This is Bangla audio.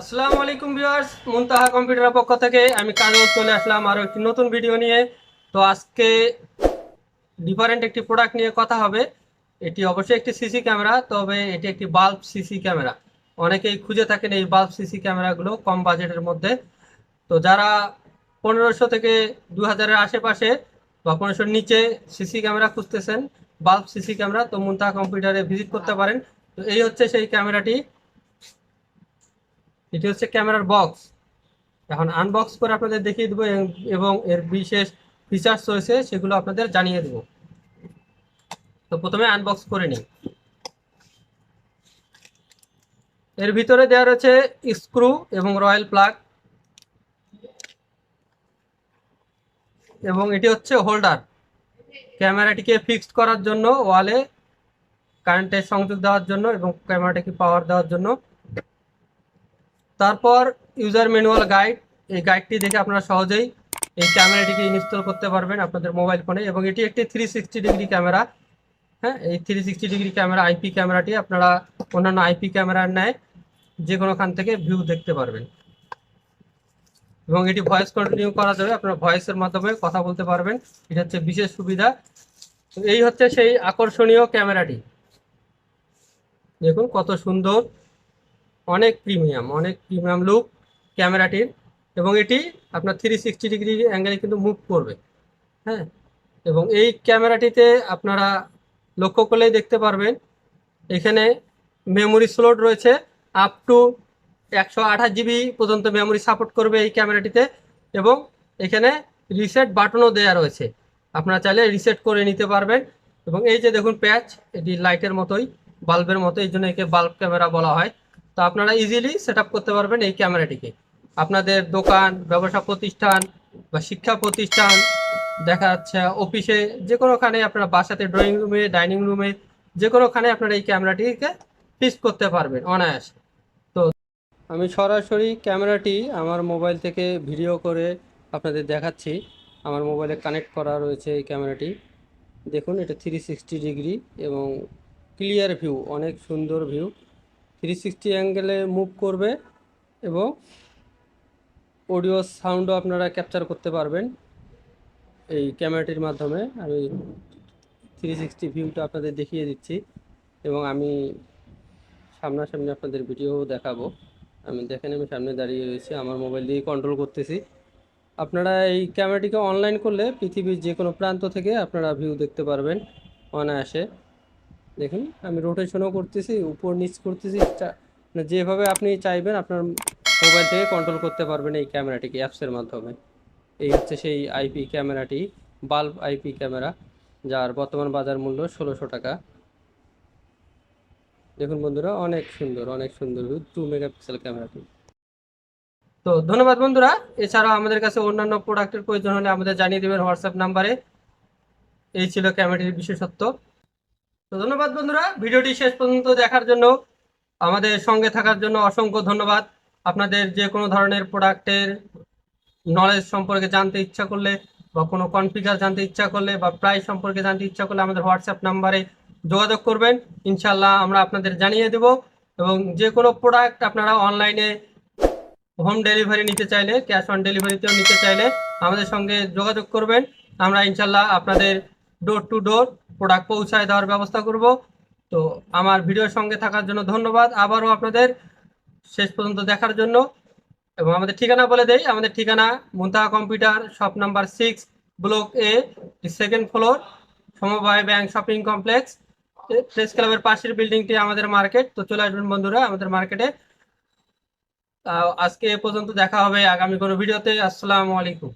আসসালামু আলাইকুম ভিউয়ার্স, মুনতাহা কম্পিউটারের পক্ষ থেকে আমি কাজল চলে আসলাম আরও একটি নতুন ভিডিও নিয়ে। তো আজকে ডিফারেন্ট একটি প্রোডাক্ট নিয়ে কথা হবে। এটি অবশ্যই একটি সিসি ক্যামেরা তবে এটি একটি বাল্ব সিসি ক্যামেরা অনেকেই খুঁজে থাকেন এই বাল্ব সিসি ক্যামেরাগুলো কম বাজেটের মধ্যে। তো যারা পনেরোশো থেকে দু হাজারের আশেপাশে বা পনেরোশোর নিচে সিসি ক্যামেরা খুঁজতেছেন বাল্ব সিসি ক্যামেরা তো মুনতাহা কম্পিউটারে ভিজিট করতে পারেন। তো এই হচ্ছে সেই ক্যামেরাটি এটি হচ্ছে ক্যামেরার বক্স। এখন আনবক্স করে আপনাদের দেখিয়ে দেবো এবং- এর বিশেষ ফিচার্স রয়েছে সেগুলো আপনাদের জানিয়ে দেবো। তো প্রথমে আনবক্স করে নিই। এর ভিতরে দেওয়া রয়েছে স্ক্রু এবং রয়্যাল প্লাগ এবং এটি হচ্ছে হোল্ডার ক্যামেরাটিকে ফিক্সড করার জন্য ওয়ালে কারেন্টের সংযোগ দেওয়ার জন্য এবং ক্যামেরাটিকে পাওয়ার দেওয়ার জন্য তারপর ইউজার ম্যানুয়াল গাইড এই গাইডটি দেখে আপনারা সহজেই এই ক্যামেরাটিকে ইনস্টল করতে পারবেন আপনাদের মোবাইল ফোনে এবং এটি একটি থ্রি সিক্সটি ডিগ্রি ক্যামেরা হ্যাঁ? এই three sixty degree camera IP ক্যামেরাটি আপনারা অন্যান্য আইপি ক্যামেরার ন্যায় যে কোনোখান থেকে ভিউ দেখতে পারবেন। এবং এটি ভয়েস কন্টিনিউ করা যাবে, আপনারা ভয়েসের মাধ্যমে কথা বলতে পারবেন, এটা হচ্ছে বিশেষ সুবিধা। এই হচ্ছে সেই আকর্ষণীয় ক্যামেরাটি দেখুন কত সুন্দর। অনেক প্রিমিয়াম অনেক প্রিমিয়াম লুক ক্যামেরাটির এবং এটি আপনার থ্রি সিক্সটি ডিগ্রি অ্যাঙ্গেলে কিন্তু মুভ করবে হ্যাঁ? এবং এই ক্যামেরাটিতে আপনারা লক্ষ্য করলেই দেখতে পারবেন, এখানে মেমোরি স্লোট রয়েছে আপ টু একশো আঠাশ জিবি পর্যন্ত মেমোরি সাপোর্ট করবে এই ক্যামেরাটিতে এবং এখানে রিসেট বাটনও দেওয়া রয়েছে। আপনারা চাইলে রিসেট করে নিতে পারবেন এবং এই যে দেখুন প্যাচ এটি লাইটের মতোই বাল্বের মতো এই জন্য একে বাল্ব ক্যামেরা বলা হয়। তো আপনারা ইজিলি সেট করতে পারবেন এই ক্যামেরাটিকে। আপনাদের দোকান, ব্যবসা প্রতিষ্ঠান বা শিক্ষা প্রতিষ্ঠান, দেখা যাচ্ছে অফিসে যে কোনোখানে আপনারা বাসাতে ড্রয়িং রুমে ডাইনিং রুমে যে কোনোখানে আপনারা এই ক্যামেরাটিকে ফিক্স করতে পারবেন অনায়াসে। তো আমি সরাসরি ক্যামেরাটি আমার মোবাইল থেকে ভিডিও করে আপনাদের দেখাচ্ছি। আমার মোবাইলে কানেক্ট করা রয়েছে এই ক্যামেরাটি। দেখুন, এটা থ্রি সিক্সটি ডিগ্রি এবং ক্লিয়ার ভিউ অনেক সুন্দর ভিউ থ্রি সিক্সটি অ্যাঙ্গেলে মুভ করবে এবং অডিও সাউন্ডও আপনারা ক্যাপচার করতে পারবেন এই ক্যামেরাটির মাধ্যমে। আমি থ্রি সিক্সটি ভিউটা আপনাদের দেখিয়ে দিচ্ছি এবং আমি সামনাসামনি আপনাদের ভিডিও দেখাবো। আমি দেখেন, আমি সামনে দাঁড়িয়ে রয়েছি, আমার মোবাইল দিয়ে কন্ট্রোল করতেছি। আপনারা এই ক্যামেরাটিকে অনলাইন করলে পৃথিবীর যে কোনো প্রান্ত থেকে আপনারা ভিউ দেখতে পারবেন অনায়াসে। দেখুন, আমি রোটেশনও করতেছি, উপর নিচ করতেছি মানে যেভাবে আপনি চাইবেন আপনার মোবাইল থেকে কন্ট্রোল করতে পারবেন এই ক্যামেরাটিকে অ্যাপসের মাধ্যমে। এই হচ্ছে সেই আইপি ক্যামেরাটি বাল্ব আইপি ক্যামেরা যার বর্তমান বাজার মূল্য ষোলোশো টাকা। দেখুন বন্ধুরা, অনেক সুন্দর অনেক সুন্দর টু মেগাপিক্সেল ক্যামেরাটি তো ধন্যবাদ বন্ধুরা, এছাড়াও আমাদের কাছে অন্যান্য প্রোডাক্টের প্রয়োজন হলে আমাদের জানিয়ে দেবেন হোয়াটসঅ্যাপ নাম্বারে এই ছিল ক্যামেরাটির বিশেষত্ব। তো ধন্যবাদ বন্ধুরা, ভিডিওটি শেষ পর্যন্ত দেখার জন্য, আমাদের সঙ্গে থাকার জন্য অসংখ্য ধন্যবাদ। আপনাদের যে কোনো ধরনের প্রোডাক্টের নলেজ সম্পর্কে জানতে ইচ্ছা করলে বা কোনো কনফিগার জানতে ইচ্ছা করলে বা প্রাইস সম্পর্কে জানতে ইচ্ছা করলে আমাদের হোয়াটসঅ্যাপ নাম্বারে যোগাযোগ করবেন। ইনশাল্লাহ আমরা আপনাদের জানিয়ে দেব এবং যে কোনো প্রোডাক্ট আপনারা অনলাইনে হোম ডেলিভারি নিতে চাইলে ক্যাশ অন ডেলিভারিতেও নিতে চাইলে আমাদের সঙ্গে যোগাযোগ করবেন। আমরা ইনশাল্লাহ আপনাদের ডোর টু ডোর প্রোডাক্ট পৌঁছায় দেওয়ার ব্যবস্থা করব। তো আমার ভিডিওর সঙ্গে থাকার জন্য ধন্যবাদ। আবারও আপনাদের শেষ পর্যন্ত দেখার জন্য। এবং আমাদের ঠিকানা বলে দেই, আমাদের ঠিকানা Muntaha computer, shop number six block A second floor সমবায় ব্যাংক শপিং কমপ্লেক্স প্রেস ক্লাবের পাশের বিল্ডিংটি আমাদের মার্কেট তো চলে আসবেন বন্ধুরা, আমাদের মার্কেটে আজকে এ পর্যন্ত দেখা হবে আগামী কোনো ভিডিওতে। আসসালামু আলাইকুম।